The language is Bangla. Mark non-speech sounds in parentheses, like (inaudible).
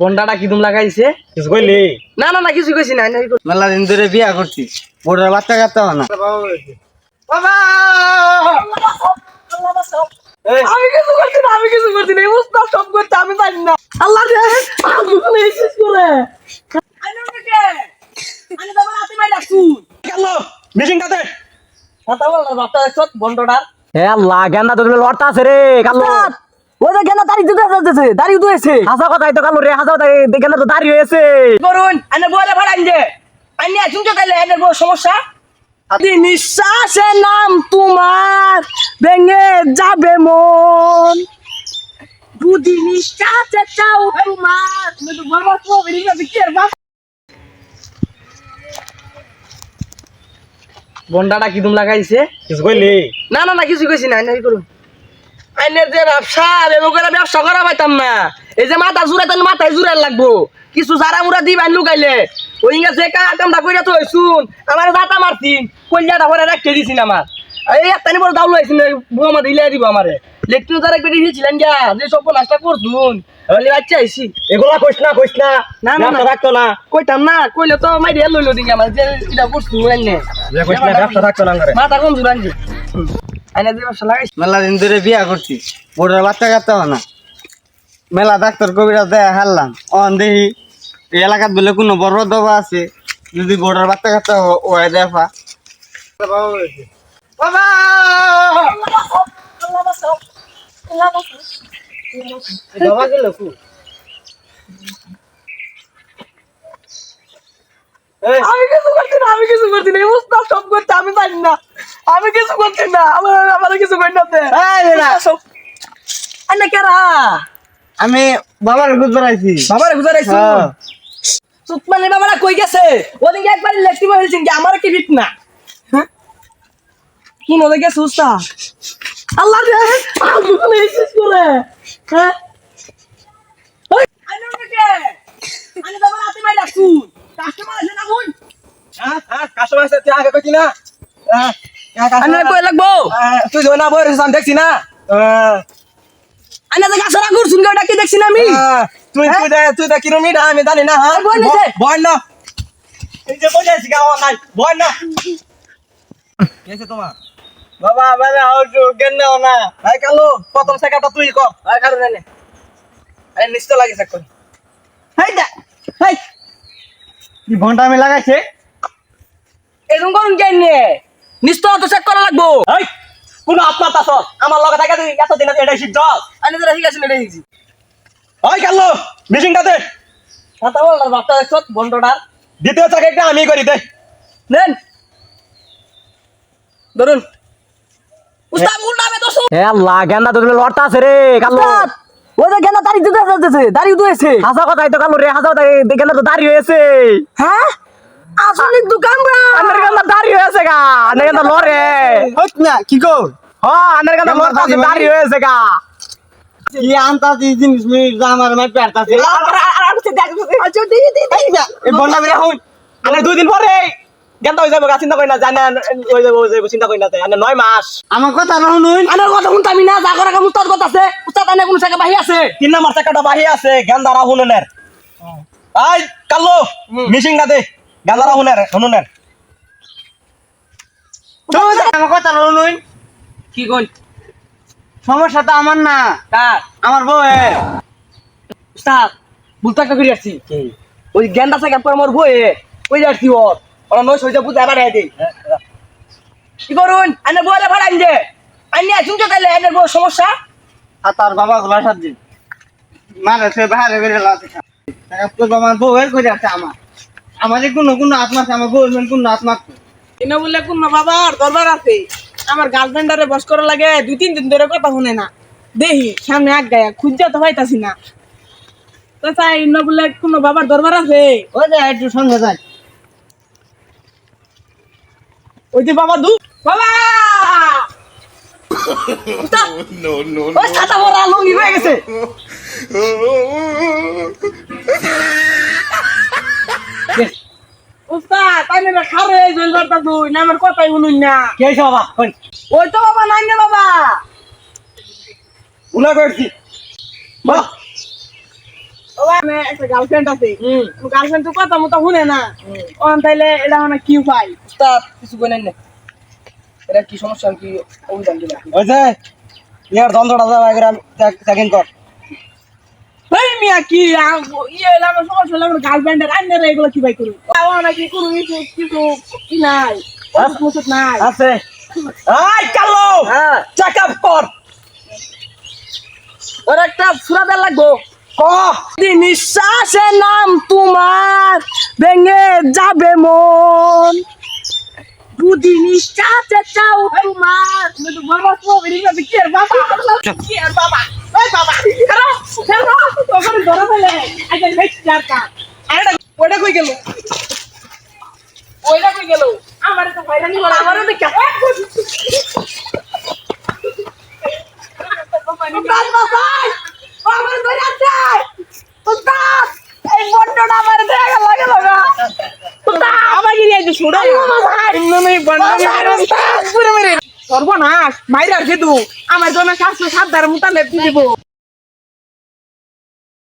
বন্ডাটা কি তুমি লাগাইছে? কিছু কইলি? না না না কিছু কইছি না না, মেলা দিন ধরে বিয়া করছি। বাচ্চা না। বাবা! আমি কিছু করছি না আমি কিছু করছি না উস্তাদ সব করতে আমি জানি না। আল্লাহ রে আমি শেষ করে। আইনা কে আইনা তো আমার হাতে মাই ডাকছু গেল মিটিংটাতে কথা বল না বাপটা দেখছ বন্ডটার এ আল্লাহ গেন্দা তো লড়তা আছে রে কালো। ওই যে কেন দাড়ি দিতে যাচ্ছে দাড়ি উঠেছে হাসা কথাই তো কালো রে হাসা কথা গেন্দা তো দাঁড়িয়ে হয়েছে করুন? আইনা বলে ভাড়াইন দে তাহলে বড় সমস্যা? নাম তোমার ভেঙে যাবে মন। নিঃশ্বাসে চাও তোমার। বন্ডাটা কি তুমি লাগাইছে? কিছু কইলি? না না না কিছু কইছি না নাই করুন। আইনের যে ব্যবসা এমন করে ব্যবসা করা পাইতাম না। এই যে মাথা জুড়ে তাহলে মাথায় জুড়ে লাগবো। কিছু সারা মুরা দিবা লুকাইলে ওই গেছে কামটা কইরা তো শুন আমার দাতা মারতিন কইলাটা করে রাখতে দিছিন আমার। এই একটানি বড় দাউল হয়েছিল বুয়া দিলে দিব আমারে। লেকটু যারা একবার দিয়েছিলেন যে সব নাস্তা করছুন। বলে আচ্ছা আইসি এগুলা কইস না কইস না। না, না, ব্যবসা না। কইতাম না কইলে তো মাইরে লইলো দিকে আমার যে এটা করছু এনে করে মাথা কম জুড়ান আইনা যে ব্যবসা লাগাইছি। মেলা দিন ধরে বিয়া করছি। বোর্ডের বাচ্চা কাচ্চা না। মেলা ডাক্তার কবিরাজ দেয়া হারলাম। অন দেখি এই এলাকাত বলে কোনো বড় দবা আছে। যদি বোর্ডের বাচ্চা কাচ্চা ওয়াই দেখা বাবা! বাবা গেল কু? আমি কিছু করছি না আমি কিছু করছি না। এই সব করতে আমি পারি না। আমি কিছু করছি না আমার আমার কিছু কই না দে আন্না কেরা? আমি বাবার খুঁজ বেড়াইছি বাবার গুজারাইছো হ্যাঁ। সুতমানের বাবারা কই গেছে? ওদিকে একবার লেখতে বলছেন কি? আমার কি ফিট না? হ্যাঁ? কি মজা গেছে উস্তাদ? আল্লাহ রে আমি কোনে শেষ করে। হ্যাঁ? ওই আইনা কে আইনা বাবা রাতে মাই ডাকছু কাস্টমার আছে না বোন হ্যাঁ হ্যাঁ কাস্টমার আছে তুই আগে কইতি না। হ্যাঁ, হ্যাঁ, কই লাগবো? হ্যাঁ, তুই যখন না বইরে আমি দেখছি না। হ্যাঁ, ডাকি দেখছি না আমি? হ্যাঁ, তুই তুই দে তুই দে কিরম আমি জানি না হ্যাঁ? বই না। এই যে বসে আছি গাওয়া নাই। বয় না। কেছে তোমার? বাবা মানে কেন না ভাই কালো প্রথম সেকাটা তুই কর। আর কারণ এনে আরে নিশ্চয় লাগে চেক কর দা হেই। কি ঘণ্টা আমি লাগাইছে? এরকম করুন কেন নিয়ে নিশ্চয় তো চেক করা লাগবো। এই কোন আমার লগে থাকে তুই এটা ঠিক আছে না দেখছি ওই কথা বল না বাপটা দেখছ বন্ডটার দ্বিতীয় চাকরিটা আমি করি দে। নেন। ধরুন। উস্তাদ উল্টাবে তো এ আল্লাহ তো লড়তা আছে রে কালো। ওই যে কেন দাড়ি দিতে যাচ্ছে দাড়ি উঠেছে হাসা কথাই তো কালো রে হাসা কথা গেন্দা তো দাঁড়িয়ে হয়েছে। হ্যাঁ আসলে দোকান বড় আনের গেন্দা দাঁড়িয়ে হয়েছে গা আনের গেন্দা লড়ে হইত না কি হ্যাঁ আনের গেন্দা গেন্দা দাঁড়িয়ে দাঁড়িয়ে হয়েছে গা। কি আনতাছি জিনিস মিনিস যা আমার মাই পেড়তাছে আচ্ছা দিদি দিদি এই বন্ডা মেরা হই আনে দুই দিন পরে। জ্ঞান হয়ে যাব গা, চিন্তা করি না জানা হয়ে যাব হয়ে যাব চিন্তা করি না তাই। আনে নয় মাস। আমার কথা না শুনুন। আনার কথা শুনতে আমি না যা করা কাম উস্তাদ কথা আছে উস্তাদ আনে কোন জায়গা বাহি আছে? তিন নাম্বার চাকাটা বাহি আছে জ্ঞান দ্বারা হুননের আই কালো মিশিং না দে জ্ঞান দ্বারা হুনের হুননের। আমার কথা না কি কই? সমস্যা তো আমার না। কার? আমার বউ উস্তাদ আসছি। ওই গেন্দা থেকে পর মোর বই ওই যাচ্ছি ওর ওরা নয় সইটা বুঝে আবার দেই কি করুন? আনে বলে ভাড়াইন যে আইনি আসুন তো তাহলে এদের বড় সমস্যা? আর তার বাবা গুলা সাত দিন। মানে সে বাইরে বেরিয়ে লাতে আমার বউ করে আছে আমার। আমাদের কোনো কোনো আত্মা আছে আমার বউ কোনো আত্মা এনে বললে কোন বাবার দরবার আছে। আমার গার্লফ্রেন্ডারে বস করা লাগে দুই তিন দিন ধরে কথা শুনে না। দেহি সামনে এক গায়া খুঁজা তো পাইতাছি না। তো তাই এনে বললে কোন বাবার দরবার আছে। ওই যে একটু সঙ্গে যায় ওই যে বাবা দু বাবা! (laughs) ওই ছাতা বড় লঙ্গি হয়ে গেছে। (laughs) উস্তাদ তাই না খারে জল করতা তুই না আমার কথাই শুনুন না। কি হয়েছে বাবা? কই? ওই তো বাবা নাই না বাবা। উনা করছি বাহ। একটা গার্লফ্রেন্ড আছে। হুম। গার্লফ্রেন্ড তো কথা মতো শুনে না। তাইলে এটা মানে কি উপায়? উস্তাদ কিছু বলেন না। এটা কি সমস্যা কি অভিযান দিলা ওই যে ইয়ার করে চেকিং কর। মিয়া কি ইয়ে আমার সমস্যা হলো আমার গার্লফ্রেন্ডের আন্ডারে এগুলো কি ভাই করুন ও নাকি কোনো কিছু কিছু কি নাই ওষুধ নাই। আছে। আই কালো! হ্যাঁ। চেক আপ কর ওর একটা সুরাদার লাগবো। ক? যদি নিঃশ্বাসে নাম তোমার ভেঙে যাবে মন বুদ্ধি নিঃশ্বাসে চাও তোমার তুমি তো বাবা? বাবা কি আর বাবা ওই বাবা কারও কারও তোকে ধরে ফেলে কই গেল ওইটা কই গেল আমার তো হয়রানি বলা আমারও তো কে উস্তাদ বাসাই আমার বন্ধ পুরো মেরে সর্বনাশ, মাইরার যেদু আমার জন্য স্বাস্থ্য সাত দ্বার মোতালেব দিব।